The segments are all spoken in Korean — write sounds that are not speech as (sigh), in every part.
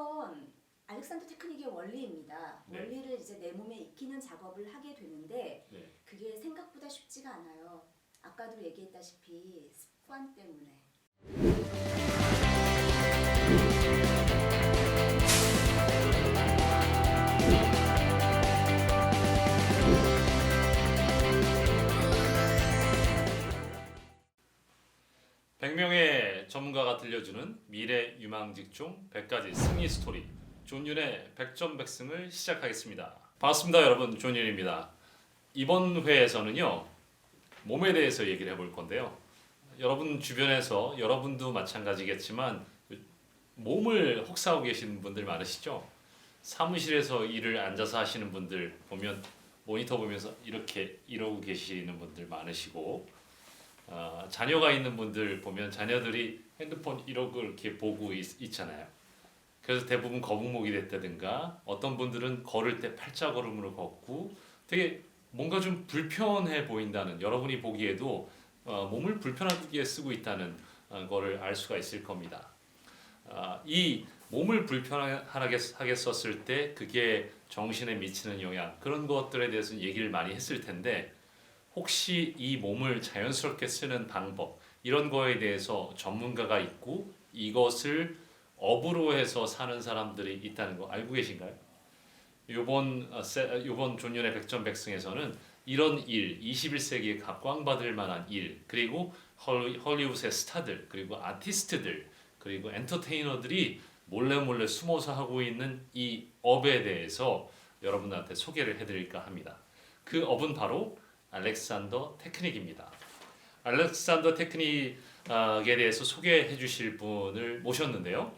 건 알렉산더 테크닉의 원리입니다. 네. 원리를 이제 내 몸에 익히는 작업을 하게 되는데 네. 그게 생각보다 쉽지가 않아요. 아까도 얘기했다시피 습관 때문에. 백명의 전문가가 들려주는 미래 유망 직종 100가지 승리 스토리 존윤의 백전백승을 시작하겠습니다. 반갑습니다 여러분 존윤입니다. 이번 회에서는요 몸에 대해서 얘기를 해볼 건데요. 여러분 주변에서 여러분도 마찬가지겠지만 몸을 혹사하고 계시는 분들 많으시죠? 사무실에서 일을 앉아서 하시는 분들 보면 모니터 보면서 이렇게 이러고 계시는 분들 많으시고 아, 자녀가 있는 분들 보면 자녀들이 핸드폰 이러고 이렇게 보고 있, 있잖아요. 그래서 대부분 거북목이 됐다든가 어떤 분들은 걸을 때 팔자 걸음으로 걷고 되게 뭔가 좀 불편해 보인다는 여러분이 보기에도 어, 몸을 불편하게 쓰고 있다는 어, 거를 알 수가 있을 겁니다. 아, 이 몸을 불편하게 하게 썼을 때 그게 정신에 미치는 영향 그런 것들에 대해서 얘기를 많이 했을 텐데 혹시 이 몸을 자연스럽게 쓰는 방법 이런 거에 대해서 전문가가 있고 이것을 업으로 해서 사는 사람들이 있다는 거 알고 계신가요? 요번 어, 세- 요번 존연의 백전백승에서는 이런 일, 21세기에 각광받을 만한 일, 그리고 헐리, 헐리우드의 스타들, 그리고 아티스트들, 그리고 엔터테이너들이 몰래 몰래 숨어서 하고 있는 이 업에 대해서 여러분들한테 소개를 해드릴까 합니다. 그 업은 바로 알렉산더 테크닉입니다. 알렉산더 테크닉에 대해서 소개해 주실 분을 모셨는데요.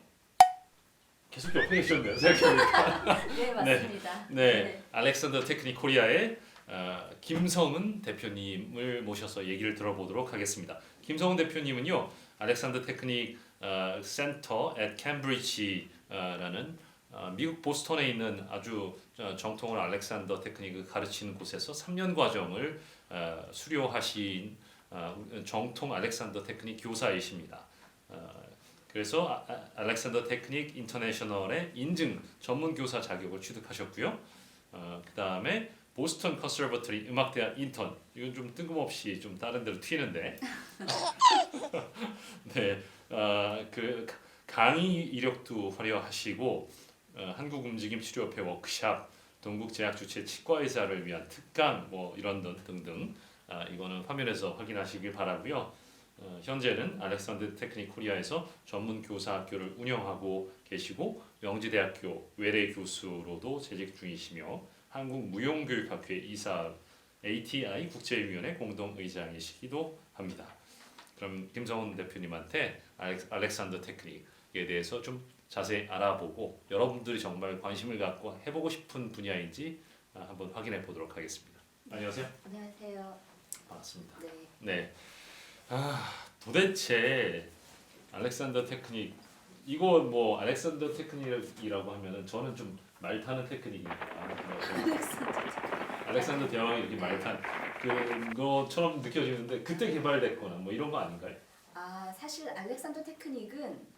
계속 옆에 계셨네요. 생각해보니까. (laughs) 네 맞습니다. 네, 알렉산더 테크닉 코리아의 어, 김성은 대표님을 모셔서 얘기를 들어보도록 하겠습니다. 김성은 대표님은요, 알렉산더 테크닉 어, 센터 at 캠브리지라는 어, 미국 보스턴에 있는 아주 어, 정통을 알렉산더 테크닉을 가르치는 곳에서 3년 과정을 어, 수료하신 어, 정통 알렉산더 테크닉 교사이십니다. 어, 그래서 아, 아, 알렉산더 테크닉 인터내셔널의 인증 전문 교사 자격을 취득하셨고요. 어, 그 다음에 보스턴 컨서버터리 음악대학 인턴 이건 좀 뜬금없이 좀 다른 데로 튀는데 (laughs) 네, 어, 그 강의 이력도 화려하시고 어, 한국 움직임 치료협회 워크샵 동국제약 주최 치과 의사를 위한 특강 뭐 이런 등 등등 아, 이거는 화면에서 확인하시길 바라고요. 어, 현재는 알렉산더 테크닉 코리아에서 전문 교사 학교를 운영하고 계시고 명지대학교 외래 교수로도 재직 중이시며 한국 무용교육학회 이사 ATI 국제위원회 공동 의장이시기도 합니다. 그럼 김성훈 대표님한테 알렉- 알렉산더 테크닉에 대해서 좀 자세히 알아보고 여러분들이 정말 관심을 갖고 해보고 싶은 분야인지 아, 한번 확인해 보도록 하겠습니다. 안녕하세요. 안녕하세요. 반갑습니다. 네. 네. 아 도대체 알렉산더 테크닉 이거 뭐 알렉산더 테크닉이라고 하면은 저는 좀 말타는 테크닉입니다. 알렉산더 대왕이 이렇게 말탄 그것처럼 느껴지는데 그때 개발됐거나 뭐 이런 거 아닌가요? 아 사실 알렉산더 테크닉은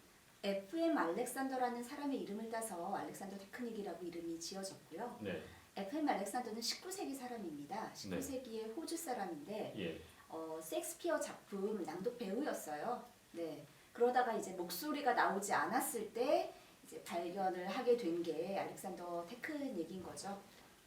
FM 알렉산더라는 사람의 이름을 따서 알렉산더 테크닉이라고 이름이 지어졌고요. 네. FM 알렉산더는 19세기 사람입니다. 19세기의 호주 사람인데 예. 어, 섹스피어 작품 낭독 배우였어요. 네. 그러다가 이제 목소리가 나오지 않았을 때 이제 발견을 하게 된 게 알렉산더 테크닉인 거죠.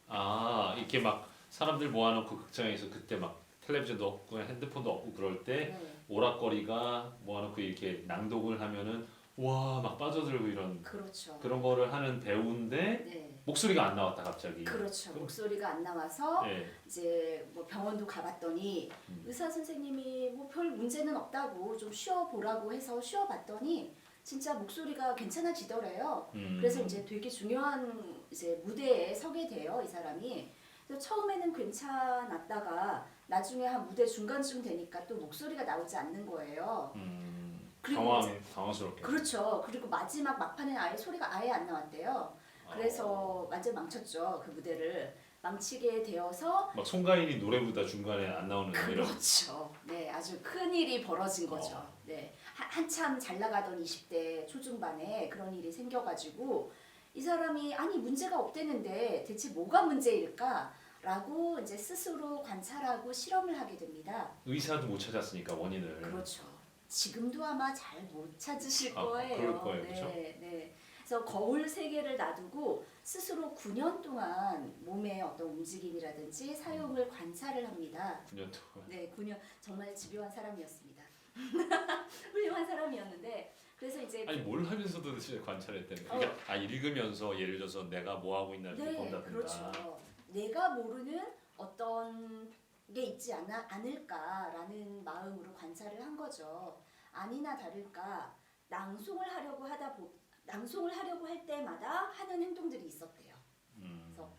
아 이렇게 막 사람들 모아놓고 극장에서 그때 막 텔레비전도 없고 핸드폰도 없고 그럴 때 네. 오락거리가 모아놓고 이렇게 낭독을 하면은 와막 빠져들고 이런 그렇죠. 그런 거를 하는 배우인데 네. 목소리가 안 나왔다 갑자기. 그렇죠. 그럼- 목소리가 안 나와서 예. 이제 뭐 병원도 가봤더니 음. 의사 선생님이 뭐 별 문제는 없다고 좀 쉬어 보라고 해서 쉬어 봤더니 진짜 목소리가 괜찮아지더래요. 음. 그래서 이제 되게 중요한 이제 무대에 서게 돼요, 이 사람이. 그래서 처음에는 괜찮았다가 나중에 한 무대 중간쯤 되니까 또 목소리가 나오지 않는 거예요. 음, 그리고 당황 당황스럽게. 그렇죠. 그리고 마지막 막판에 아예 소리가 아예 안 나왔대요. 아. 그래서 완전 망쳤죠, 그 무대를. 망치게 되어서 막 송가인이 노래 부르다 중간에 안 나오는 뭐 이런. 그렇죠. 네, 아주 큰 일이 벌어진 거죠. 어. 네, 하, 한참 잘 나가던 20대 초중반에 그런 일이 생겨가지고 이 사람이 아니 문제가 없대는데 대체 뭐가 문제일까라고 이제 스스로 관찰하고 실험을 하게 됩니다. 의사도 못 찾았으니까 원인을. 그렇죠. 지금도 아마 잘 못 찾으실 아, 거예요. 그럴 거예요, 네, 그죠? 네. 그래서 거울 세 개를 놔두고 스스로 9년 동안 몸의 어떤 움직임이라든지 사용을 관찰을 합니다. 9년 동안. 네, 9년 정말 집요한 사람이었습니다. (laughs) 훌륭한 사람이었는데 그래서 이제 아니 뭘 하면서도 진짜 관찰했다는. 그러니까 아 읽으면서 예를 들어서 내가 뭐 하고 있나 이렇게 네, 본다든가. 그렇죠. 내가 모르는 어떤 게 있지 않아, 않을까라는 마음으로 관찰을 한 거죠. 아니나 다를까 낭송을 하려고 하다 보, 낭송을 하려고 할 때마다 하는 행동들이 있었대요. 음. 그래서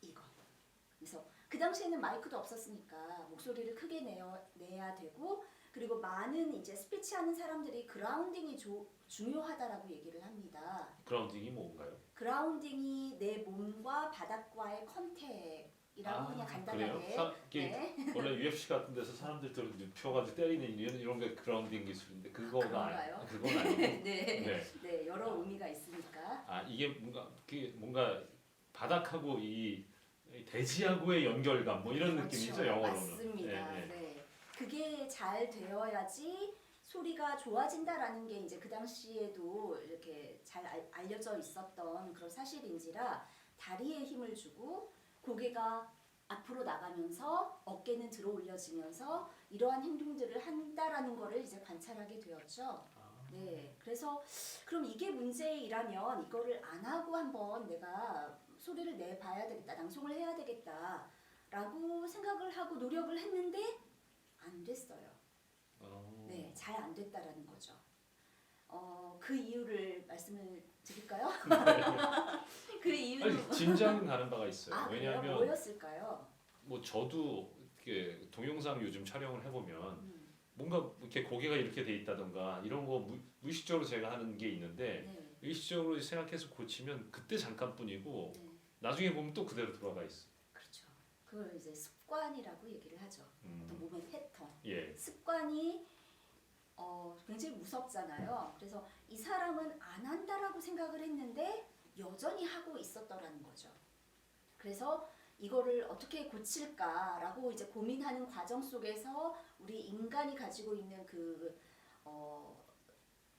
이거. 그래서 그 당시에는 마이크도 없었으니까 목소리를 크게 내어, 내야 되고 그리고 많은 이제 스피치 하는 사람들이 그라운딩이 조, 중요하다라고 얘기를 합니다. 그라운딩이 뭔가요? 그라운딩이 내 몸과 바닥과의 컨택 이라고 그냥 간단하게 아? 사, 네. (laughs) 원래 UFC 같은 데서 사람들처럼 눕혀가지고 때리는 이런 이런 게 그라운딩 기술인데 그거가? 아니, 그건 아니고. (laughs) 네. 네. 네, 여러 의미가 있으니까. 아 이게 뭔가 그게 뭔가 바닥하고 이, 이 대지하고의 연결감 뭐 이런 그렇죠. 느낌이죠 영어로는. 맞습니다. 네, 네, 네. 그게 잘 되어야지 소리가 좋아진다라는 게 이제 그 당시에도 이렇게 잘 알, 알려져 있었던 그런 사실인지라 다리에 힘을 주고 고개가 앞으로 나가면서 어깨는 들어 올려지면서 이러한 행동들을 한다라는 거를 이제 관찰하게 되었죠. 아, 네, 그래서 그럼 이게 문제이라면 이거를 안 하고 한번 내가 소리를 내 봐야 되겠다, 낭송을 해야 되겠다 라고 생각을 하고 노력을 했는데 안 됐어요. 어. 네, 잘 안 됐다라는 거죠. 어, 그 이유를 말씀을 드릴까요? (laughs) 그 이유는 아니 짐작은 가는 바가 있어요. 아, 그래요? 왜냐하면 뭐였을까요? 뭐 저도 이렇게 동영상 요즘 촬영을 해보면 음, 뭔가 이렇게 고개가 이렇게 돼 있다던가 이런 거 무, 무의식적으로 제가 하는 게 있는데 네, 의식적으로 생각해서 고치면 그때 잠깐뿐이고 네, 나중에 보면 또 그대로 돌아가 있어. 그렇죠. 그걸 이제 습관이라고 얘기를 하죠. 어떤 음, 몸의 패턴. 예. 습관이 어, 굉장히 무섭잖아요. 그래서 이 사람은 안 한다라고 생각을 했는데 여전히 하고 있었더라는 거죠. 그래서 이거를 어떻게 고칠까라고 이제 고민하는 과정 속에서 우리 인간이 가지고 있는 그, 어,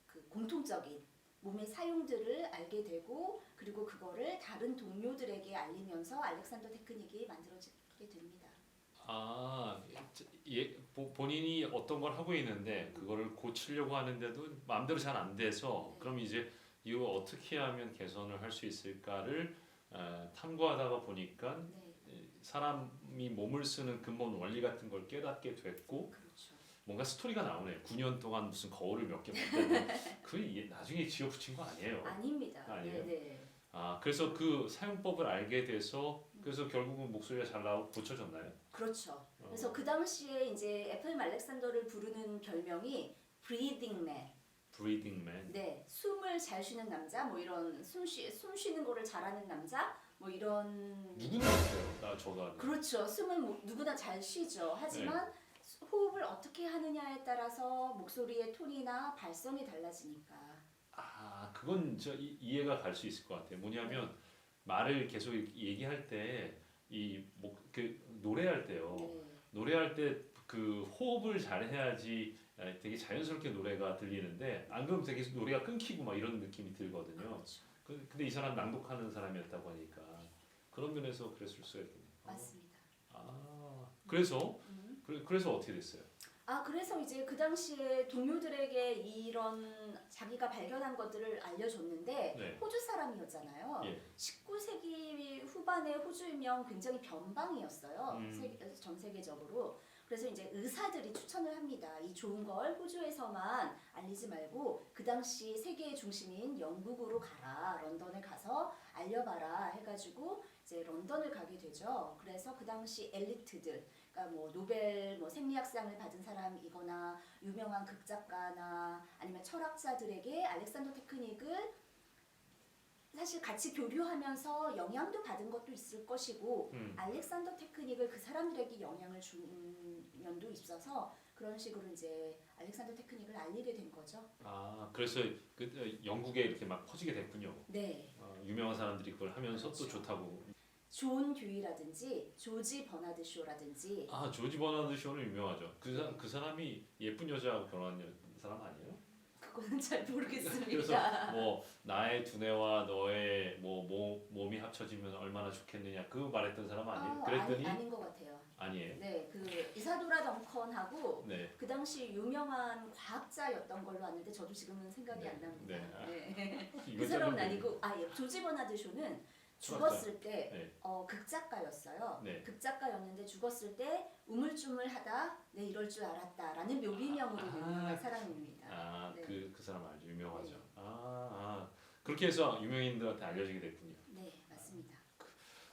그 공통적인 몸의 사용들을 알게 되고 그리고 그거를 다른 동료들에게 알리면서 알렉산더 테크닉이 만들어지게 됩니다. 아, 예, 보- 본인이 어떤 걸 하고 있는데 그거를 고치려고 하는데도 마음대로 잘 안 돼서 네. 그럼 이제 이거 어떻게 하면 개선을 할 수 있을까를 어, 탐구하다가 보니까 네, 이 사람이 몸을 쓰는 근본 원리 같은 걸 깨닫게 됐고 그렇죠. 뭔가 스토리가 나오네요. 9년 동안 무슨 거울을 몇 개 만드는 (laughs) 그 나중에 지어 붙인 거 아니에요. 아닙니다. 아니에요? 네, 네. 아 그래서 그 사용법을 알게 돼서 그래서 결국은 목소리가 잘 나오고 고쳐졌나요? 그렇죠. 어. 그래서 그 당시에 이제 에프엠 알렉산더를 부르는 별명이 Breathing Man. Breathing Man. 네, 숨을 잘 쉬는 남자, 뭐 이런 숨, 쉬, 숨 쉬는 거를 잘하는 남자, 뭐 이런. 누구나 못해요. 나 저도 아니에요. 그렇죠. 숨은 뭐 누구나 잘 쉬죠. 하지만 네. 호흡을 어떻게 하느냐에 따라서 목소리의 톤이나 발성이 달라지니까. 아 그건 저 이, 이해가 갈 수 있을 것 같아요. 뭐냐면 말을 계속 얘기할 때이목그 노래할 때요. 네, 노래할 때 그 호흡을 잘 해야지 에, 되게 자연스럽게 노래가 들리는데 안 그러면 되게 노래가 끊기고 막 이런 느낌이 들거든요. 그렇죠. 그- 근데 이 사람 낭독하는 사람이었다고 하니까 그런 면에서 그랬을 수가 있겠네요. 맞습니다. 아 그래서 음. 그래, 그래서 어떻게 됐어요? 아 그래서 이제 그 당시에 동료들에게 이런 자기가 발견한 것들을 알려줬는데 네. 호주 사람이었잖아요. 예. 19세기 후반에 호주이면 굉장히 변방이었어요. 음. 세계- 전 세계적으로. 그래서 이제 의사들이 추천을 합니다. 이 좋은 걸 호주에서만 알리지 말고 그 당시 세계의 중심인 영국으로 가라. 런던에 가서 알려봐라 해가지고 이제 런던을 가게 되죠. 그래서 그 당시 엘리트들, 그러니까 뭐 노벨 뭐 생리학상을 받은 사람이거나 유명한 극작가나 아니면 철학자들에게 알렉산더 테크닉을 사실 같이 교류하면서 영향도 받은 것도 있을 것이고 음. 알렉산더 테크닉을 그 사람들에게 영향을 준 면도 있어서 그런 식으로 이제 알렉산더 테크닉을 알리게 된 거죠. 아 그래서 그 어, 영국에 이렇게 막 퍼지게 됐군요. 네. 어, 유명한 사람들이 그걸 하면서 또 그렇죠. 좋다고. 존 듀이라든지 조지 버나드 쇼라든지 아 조지 버나드 쇼는 유명하죠. 그, 사, 그 사람이 예쁜 여자하고 결혼한 여- 사람 아니에요? 그거는 잘 그래서 모르겠습니다. 뭐 나의 두뇌와 너의 뭐 몸, 몸이 합쳐지면 얼마나 좋겠느냐 그 말했던 사람 아니에요? 아, 그랬더니 아니, 아닌 것 같아요. 아니에요. 네, 그 이사도라 덩컨하고 네. 그 당시 유명한 과학자였던 걸로 아는데 저도 지금은 생각이 네, 안 납니다. 네. 아, 네. 그 사람은 좀- 아니고 아 예, 조지 버나드 쇼는. 죽었을 때 네. 어, 극작가였어요. 네. 극작가였는데 죽었을 때 우물쭈물하다 내 이럴 줄 알았다라는 묘비명으로 아, 유명한 사람입니다. 네. 아그 그 사람 알죠 유명하죠. 아, 아 그렇게 해서 유명인들한테 알려지게 됐군요. 네, 맞습니다.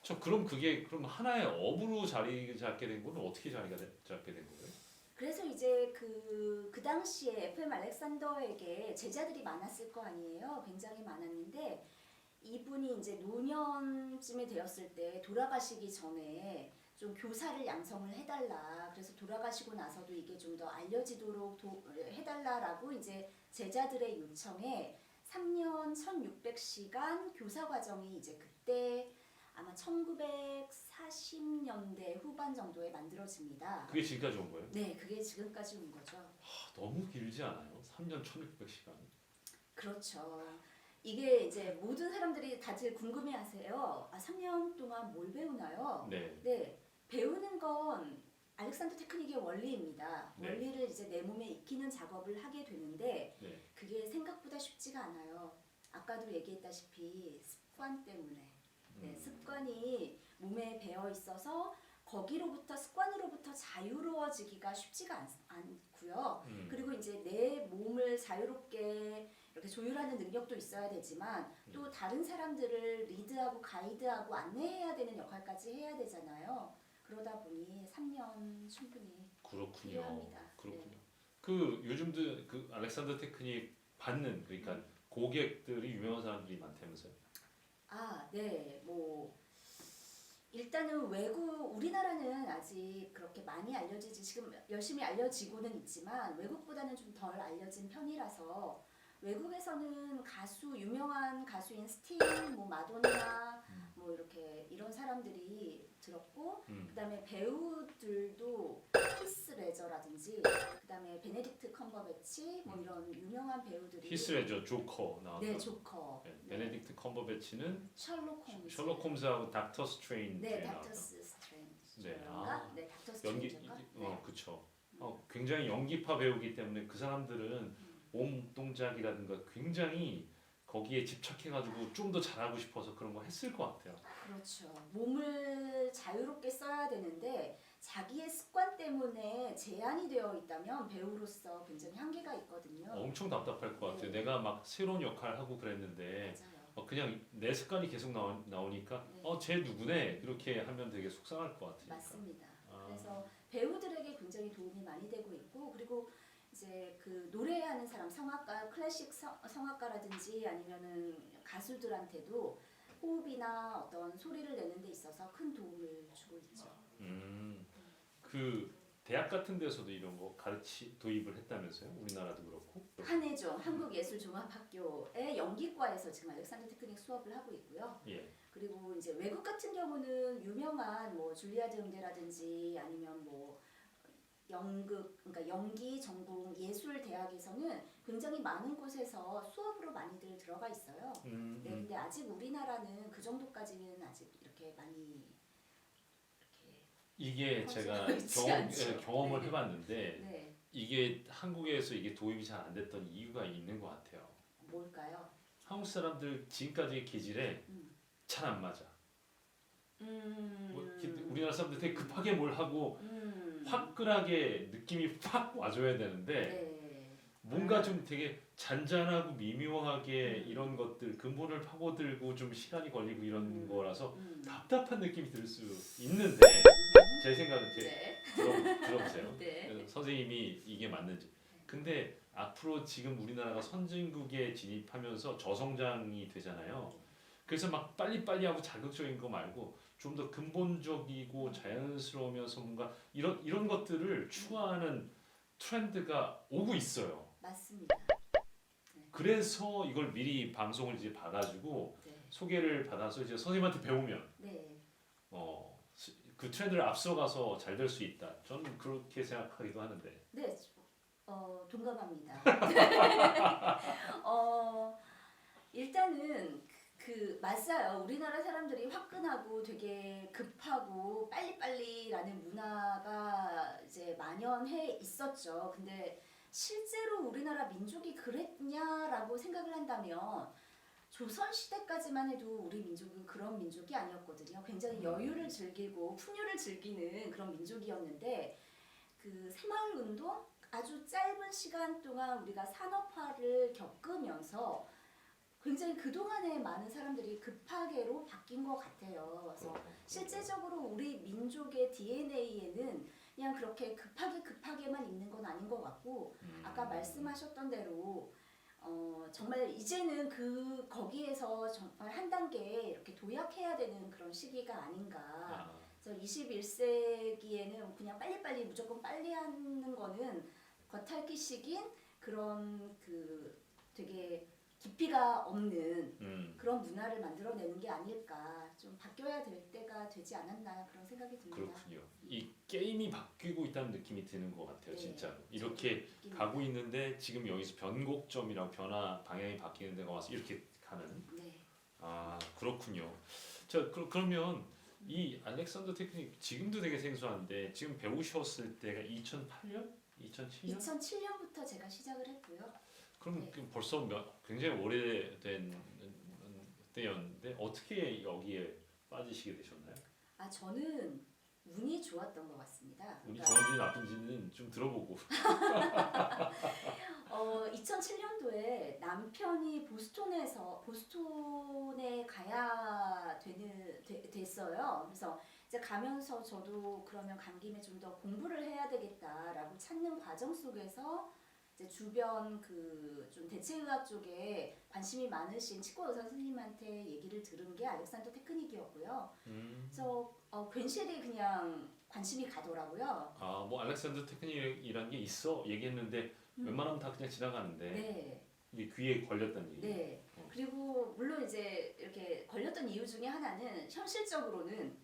저 그럼 그게 그럼 하나의 업으로 자리 잡게 된 거는 어떻게 자리가 되- 잡게 된 거예요? 그래서 이제 그, 그 당시에 FM 알렉산더에게 제자들이 많았을 거 아니에요. 굉장히 많았는데 이분이 이제 노년쯤에 되었을 때 돌아가시기 전에 좀 교사를 양성을 해달라. 그래서 돌아가시고 나서도 이게 좀 더 알려지도록 도, 해달라라고 이제 제자들의 요청에 3년 1600시간 교사 과정이 이제 그때 아마 1940년대 후반 정도에 만들어집니다. 그게 지금까지 온 거예요? 네, 그게 지금까지 온 거죠. 아, 너무 길지 않아요? 3년 1600시간. 그렇죠. 이게 이제 모든 사람들이 다들 궁금해하세요. 아, 3년 동안 뭘 배우나요? 네. 네, 배우는 건 알렉산더 테크닉의 원리입니다. 네. 원리를 이제 내 몸에 익히는 작업을 하게 되는데 네. 그게 생각보다 쉽지가 않아요. 아까도 얘기했다시피 습관 때문에 네, 음. 습관이 몸에 배어 있어서 거기로부터 습관으로부터 자유로워지기가 쉽지가 않, 않고요. 음. 그리고 이제 내 몸을 자유롭게 이렇게 조율하는 능력도 있어야 되지만 또 다른 사람들을 리드하고 가이드하고 안내해야 되는 역할까지 해야 되잖아요. 그러다 보니 3년 충분히 그렇군요. 필요합니다. 네. 그렇군요. 그 요즘도 그 알렉산더 테크닉 받는 그러니까 고객들이 유명한 사람들이 많다면서요? 아, 네. 뭐 일단은 외국 우리나라는 아직 그렇게 많이 알려지지 지금 열심히 알려지고는 있지만 외국보다는 좀 덜 알려진 편이라서 외국에서는 가수 유명한 가수인 스팅, 뭐 마돈나, 뭐 이렇게 이런 사람들이 들었고 음. 그다음에 배우들도 히스 레저라든지 그다음에 베네딕트 컴버배치 뭐 이런 유명한 배우들이 히스레저 조커 나왔다. 네 조커 네, 베네딕트 컴버배치는 셜록 홈즈 셜록 홈즈하고 닥터 스트레인지 네 나왔다. 닥터스 스트레인지 네, 네, 아. 네 닥터 연기 스트레인지인가 어 네. 그쵸. 어 굉장히 연기파 배우기 때문에 그 사람들은 몸 동작이라든가 굉장히 거기에 집착해가지고 좀 더 잘하고 싶어서 그런 거 했을 것 같아요. 그렇죠 몸을 자유롭게 써야 되는데 자기의 습관 때문에 제한이 되어 있다면 배우로서 굉장히 한계가 있거든요 엄청 답답할 것 같아요. 네. 내가 막 새로운 역할 하고 그랬는데 맞아요 어, 그냥 내 습관이 계속 나오, 나오니까 네. 어쟤 누구네 이렇게 하면 되게 속상할 것 같으니까. 맞습니다 아. 그래서 배우들에게 굉장히 도움이 많이 되고 있고 그리고 이제 그 노래하는 사람 성악가 클래식 성, 성악가라든지 아니면은 가수들한테도 호흡이나 어떤 소리를 내는 데 있어서 큰 도움을 주고 있죠. 음, 그 대학 같은 데서도 이런 거 가르치 도입을 했다면서요? 우리나라도 그렇고. 한해종 한국예술종합학교의 연기과에서 지금 알렉산더 테크닉 수업을 하고 있고요. 예. 그리고 이제 외국 같은 경우는 유명한 뭐 줄리아드 음대라든지 아니면 뭐 연극 그러니까 연기 전공 예술 대학에서는 굉장히 많은 곳에서 수업으로 많이들 들어가 있어요. 음, 네, 음. 근데 아직 우리나라는 그 정도까지는 아직 이렇게 많이 이렇게 이게 제가 (laughs) 있지 경험, 않죠. 예, 경험을 네. 해봤는데 네 이게 한국에서 이게 도입이 잘 안 됐던 이유가 있는 것 같아요. 뭘까요? 한국 사람들 지금까지의 기질에 음. 잘 안 맞아. 음, 뭐 이렇게 우리나라 사람들 되게 급하게 뭘 하고 음, 화끈하게 느낌이 팍 와줘야 되는데 네. 뭔가 좀 되게 잔잔하고 미묘하게 음. 이런 것들 근본을 파고들고 좀 시간이 걸리고 이런 음. 거라서 음. 답답한 느낌이 들 수 있는데 제 생각은 제 네. 들어, 들어보세요. 네. 선생님이 이게 맞는지. 근데 앞으로 지금 우리나라가 선진국에 진입하면서 저성장이 되잖아요. 그래서 막 빨리빨리 하고 자극적인 거 말고 좀 더 근본적이고 자연스러우면서 뭔가 이런 이런 것들을 추구하는 트렌드가 오고 있어요. 맞습니다. 그래서 이걸 미리 방송을 이제 봐가지고 네. 소개를 받아서 이제 선생님한테 배우면 네. 어, 스- 그 트렌드를 앞서가서 잘 될 수 있다. 저는 그렇게 생각하기도 하는데. 네, 어, 동감합니다. (laughs) (laughs) 어, 일단은 그 맞아요. 우리나라 사람들이 화끈하고 되게 급하고 빨리빨리라는 문화가 이제 만연해 있었죠. 근데 실제로 우리나라 민족이 그랬냐라고 생각을 한다면 조선 시대까지만 해도 우리 민족은 그런 민족이 아니었거든요. 굉장히 음. 여유를 즐기고 풍요를 즐기는 그런 민족이었는데 그 새마을 운동 아주 짧은 시간 동안 우리가 산업화를 겪으면서 굉장히 그동안에 많은 사람들이 급하게로 바뀐 것 같아요. 그래서 실제적으로 우리 민족의 DNA에는 그냥 그렇게 급하게 급하게만 있는 건 아닌 것 같고 음. 아까 말씀하셨던 대로 어, 정말 이제는 그 거기에서 정말 한 단계 이렇게 도약해야 되는 그런 시기가 아닌가. 아, 그래서 21세기에는 그냥 빨리빨리 무조건 빨리 하는 거는 겉핥기식인 그런 그 되게 깊이가 없는 음. 그런 문화를 만들어내는 게 아닐까 좀 바뀌어야 될 때가 되지 않았나 그런 생각이 듭니다. 그렇군요. 이 게임이 바뀌고 있다는 느낌이 드는 것 같아요, 네, 진짜로. 이렇게. 가고 있는데 지금 여기서 변곡점이라고 변화 방향이 바뀌는 데가 와서 이렇게 가는. 네. 아 그렇군요. 자 그, 그러면 이 알렉산더 테크닉 지금도 되게 생소한데 지금 배우셨을 때가 2008년, 2007년? 2007년부터 제가 시작을 했고요. 그럼 네. 그 벌써 몇, 굉장히 오래된 때였는데 어떻게 여기에 빠지시게 되셨나요? 아 저는 운이 좋았던 것 같습니다. 운이 그러니까 좋은지 나쁜지는 좀 들어보고. (laughs) 어, 2007년도에 남편이 보스톤에서 보스톤에 가야 되는 되, 됐어요. 그래서 이제 가면서 저도 그러면 간 김에 좀 더 공부를 해야 되겠다라고 찾는 과정 속에서 이제 주변 그 좀 대체의학 쪽에 관심이 많으신 치과 의사 선생님한테 얘기를 들은 게 알렉산더 테크닉이었고요. 음. 그래서 어, 괜시리 그냥 관심이 가더라고요. 아 뭐 알렉산더 테크닉이라는 게 있어 얘기했는데 음. 웬만하면 다 그냥 지나가는데 네. 이게 귀에 걸렸다는 얘기. 네. 어. 그리고 물론 이제 이렇게 걸렸던 이유 중에 하나는 현실적으로는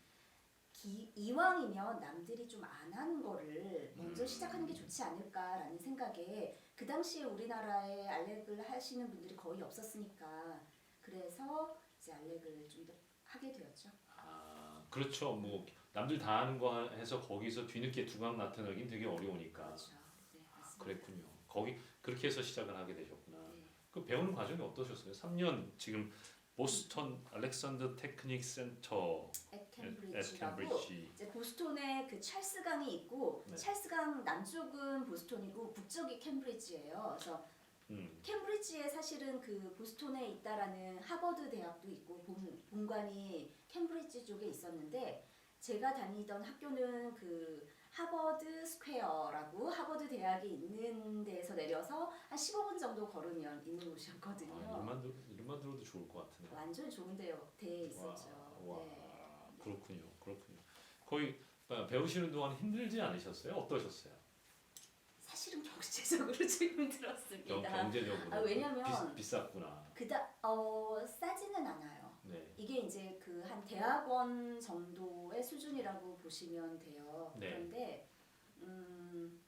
기, 이왕이면 남들이 좀 안 하는 거를 먼저 음. 시작하는 게 좋지 않을까라는 생각에 그 당시에 우리나라에 알렉을 하시는 분들이 거의 없었으니까 그래서 이제 알렉을 좀 더 하게 되었죠. 아 그렇죠. 뭐 남들 다 하는 거 해서 거기서 뒤늦게 두각 나타나긴 되게 어려우니까. 그렇죠. 네, 아, 맞습니다. 그랬군요. 거기 그렇게 해서 시작을 하게 되셨구나. 네. 그 배우는 과정이 어떠셨어요? 3년 지금 보스턴 알렉산더 테크닉 센터 앳앳 캠브리지라고 캠브리지. 이제 보스톤에 그 찰스 강이 있고 네. 찰스 강 남쪽은 보스톤이고 북쪽이 캠브리지예요. 그래서 음. 캠브리지에 사실은 그 보스톤에 있다라는 하버드 대학도 있고 본, 본관이 캠브리지 쪽에 있었는데 제가 다니던 학교는 그 하버드 스퀘어라고 하버드 대학이 있는 데에서 내려서 한 15분 정도 걸으면 있는 곳이었거든요. 아, 이름만 들 이름만 들어도 좋을 것 같은데. 완전 좋은 데, 데에 있었죠. 와, 와 네. 그렇군요, 그렇군요. 거의 아, 배우시는 동안 힘들지 않으셨어요? 어떠셨어요? 사실은 경제적으로 (laughs) 좀 경, 힘들었습니다. 경제적으로 아, 왜냐면 비, 비쌌구나. 그다 어 싸지는 않아요. 네. 이게 이제 그 한 대학원 정도의 수준이라고 보시면 돼요. 네. 그런데 음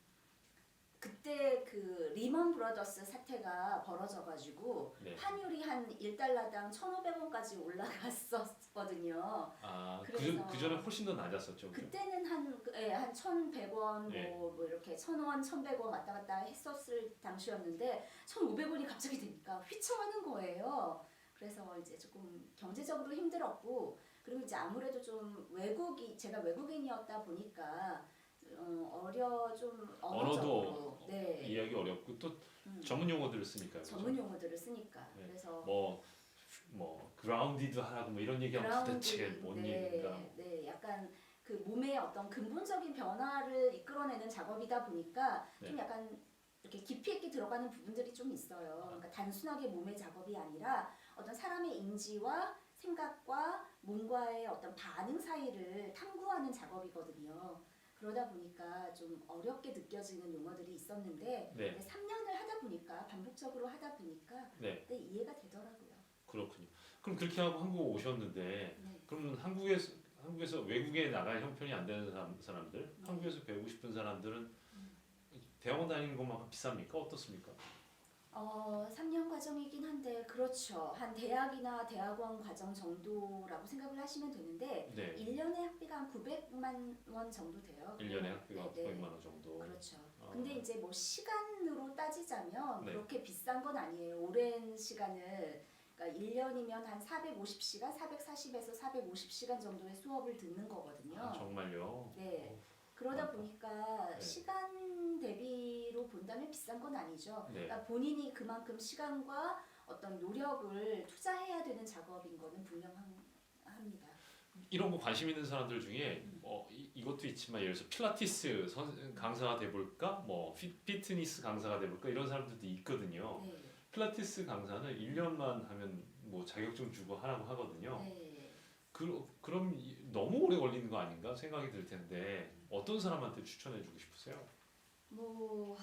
그때 그 리먼 브라더스 사태가 벌어져가지고 네. 환율이 한 1달러당 1,500원까지 올라갔었거든요. 아, 그, 그래서- 그 전에 훨씬 더 낮았었죠. 그죠? 그때는 한, 그, 예, 한 1,100원, 네. 뭐, 뭐 이렇게 1,000원, 1,100원 왔다 갔다 했었을 당시였는데 1,500원이 갑자기 되니까 휘청하는 거예요. 그래서 이제 조금 경제적으로 힘들었고 그리고 이제 아무래도 좀 외국이 제가 외국인이었다 보니까 어, 어려 좀 언어도 네 이해하기 어렵고 또 음, 전문 용어들을 쓰니까요. 그죠? 전문 용어들을 쓰니까 네. 그래서 뭐, 뭐 그라운디드 하라고 뭐 이런 얘기하면 도대체 뭔 네, 얘기인가? 네, 약간 그 몸의 어떤 근본적인 변화를 이끌어내는 작업이다 보니까 좀 네. 약간 이렇게 깊이 있게 들어가는 부분들이 좀 있어요. 그러니까 단순하게 몸의 작업이 아니라 어떤 사람의 인지와 생각과 몸과의 어떤 반응 사이를 탐구하는 작업이거든요. 그러다 보니까 좀 어렵게 느껴지는 용어들이 있었는데 네. 근데 3년을 하다 보니까 반복적으로 하다 보니까 네. 네, 이해가 되더라고요. 그렇군요. 그럼 그렇게 하고 한국 오셨는데 네. 그러면 한국에서 한국에서 외국에 나갈 형편이 안 되는 사람, 사람들, 네. 한국에서 배우고 싶은 사람들은 대학원 다니는 것만큼 비쌉니까? 어떻습니까? 어, 3년 과정이긴 한데 그렇죠. 한 대학이나 대학원 과정 정도라고 생각을 하시면 되는데 네. 1년에 학비가 한 900만 원 정도 돼요. 1년에 학비가 네, 네. 900만 원 정도. 그렇죠. 아. 근데 이제 뭐 시간으로 따지자면 네. 그렇게 비싼 건 아니에요. 오랜 시간을 그러니까 1년이면 한 450시간, 440에서 450시간 정도의 수업을 듣는 거거든요. 아, 정말요? 네. 어, 그러다. 보니까 네. 시간 대비로 본다면 비싼 건 아니죠. 네. 그러니까 본인이 그만큼 시간과 어떤 노력을 투자해야 되는 작업인 거는 분명합니다. 이런 거 관심 있는 사람들 중에 뭐 이, 이것도 있지만 예를 들어서 필라테스 선, 강사가 돼볼까, 뭐 피, 피트니스 강사가 돼볼까 이런 사람들도 있거든요. 네. 필라테스 강사는 1년만 하면 뭐 자격증 주고 하라고 하거든요. 네. 그, 그럼 이- 너무 오래 걸리는 거 아닌가 생각이 들 텐데 어떤 사람한테 추천해주고 싶으세요? 뭐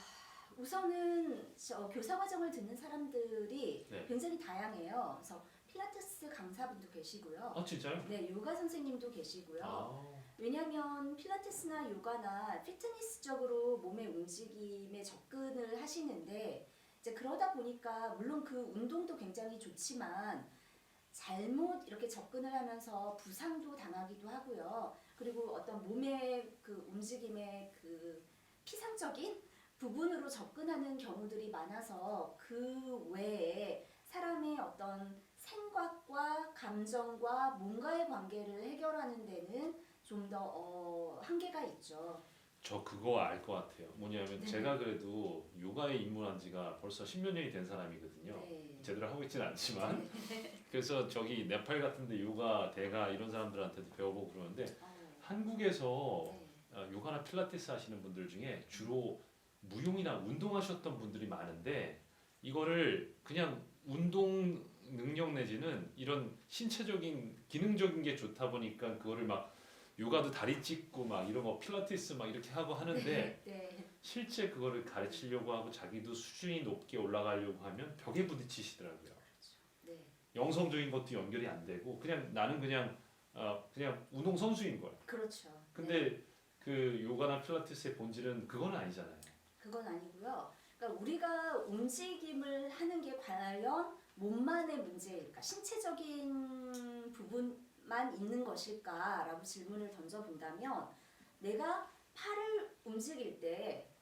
우선은 저 교사 과정을 듣는 사람들이 네. 굉장히 다양해요. 그래서 필라테스 강사분도 계시고요. 아 진짜요? 네, 요가 선생님도 계시고요. 아, 왜냐하면 필라테스나 요가나 피트니스적으로 몸의 움직임에 접근을 하시는데 이제 그러다 보니까 물론 그 운동도 굉장히 좋지만 잘못 이렇게 접근을 하면서 부상도 당하기도 하고요. 그리고 어떤 몸의 그 움직임의 그 피상적인 부분으로 접근하는 경우들이 많아서 그 외에 사람의 어떤 생각과 감정과 뭔가의 관계를 해결하는 데는 좀더 어, 한계가 있죠. 저 그거 알 것 같아요. 뭐냐면 네. 제가 그래도 요가에 입문한 지가 벌써 10몇 년이 된 사람이거든요. 네. 제대로 하고 있지는 않지만 (laughs) 그래서 저기 네팔 같은데 요가 대가 이런 사람들한테도 배워보고 그러는데 어, 한국에서 네. 어, 요가나 필라테스 하시는 분들 중에 주로 무용이나 운동하셨던 분들이 많은데 이거를 그냥 운동 능력 내지는 이런 신체적인 기능적인 게 좋다 보니까 그거를 막 요가도 다리 찢고 막 이런 거 필라테스 막 이렇게 하고 하는데 (laughs) 네. 실제 그거를 가르치려고 하고 자기도 수준이 높게 올라가려고 하면 벽에 부딪히시더라고요. 네. 영성적인 것도 연결이 안 되고 그냥 나는 그냥 어, 그냥 운동 선수인 거예요. 그렇죠. 네. 근데 그 요가나 필라테스의 본질은 그건 아니잖아요. 그건 아니고요. 그러니까 우리가 움직임을 하는 게 과연 몸만의 문제일까, 신체적인 부분 만 있는 것일까라고 질문을 던져 본다면 내가 팔을 움직일 때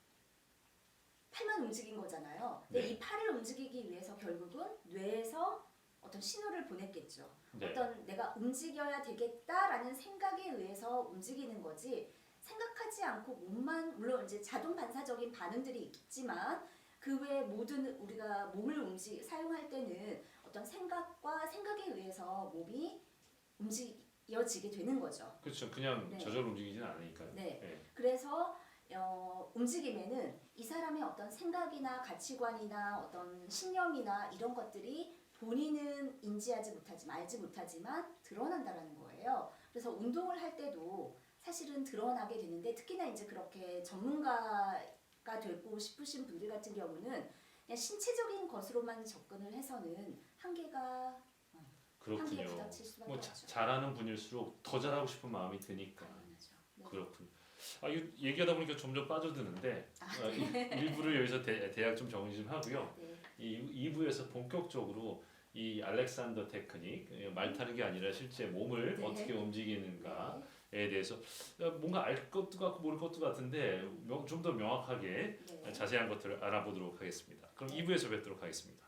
팔만 움직인 거잖아요. 근데 네. 이 팔을 움직이기 위해서 결국은 뇌에서 어떤 신호를 보냈겠죠. 네. 어떤 내가 움직여야 되겠다라는 생각에 의해서 움직이는 거지 생각하지 않고 몸만 물론 이제 자동 반사적인 반응들이 있지만 그 외 모든 우리가 몸을 움직 사용할 때는 어떤 생각과 생각에 의해서 몸이 움직여지게 되는 거죠. 그렇죠. 그냥 네. 저절로 움직이지는 않으니까요. 네. 네. 그래서 어, 움직임에는 이 사람의 어떤 생각이나 가치관이나 어떤 신념이나 이런 것들이 본인은 인지하지 못하지만 알지 못하지만 드러난다라는 거예요. 그래서 운동을 할 때도 사실은 드러나게 되는데 특히나 이제 그렇게 전문가가 되고 싶으신 분들 같은 경우는 그냥 신체적인 것으로만 접근을 해서는 한계가 그렇군요. 수밖에 뭐 자, 없죠. 잘하는 분일수록 더 잘하고 싶은 마음이 드니까 당연하죠. 네. 그렇군요. 아 이거 얘기하다 보니까 점점 빠져드는데 아, 어, 이- (laughs) 일부를 여기서 대, 대학 좀 정리 좀 하고요. 네. 이 2부에서 본격적으로 이 알렉산더 테크닉 예, 말 타는 게 아니라 실제 몸을 네. 어떻게 움직이는가에 네. 대해서 어, 뭔가 알 것도 같고 모를 것도 같은데 좀 더 명확하게 네. 자세한 것들을 알아보도록 하겠습니다. 그럼 2부에서 뵙도록 하겠습니다.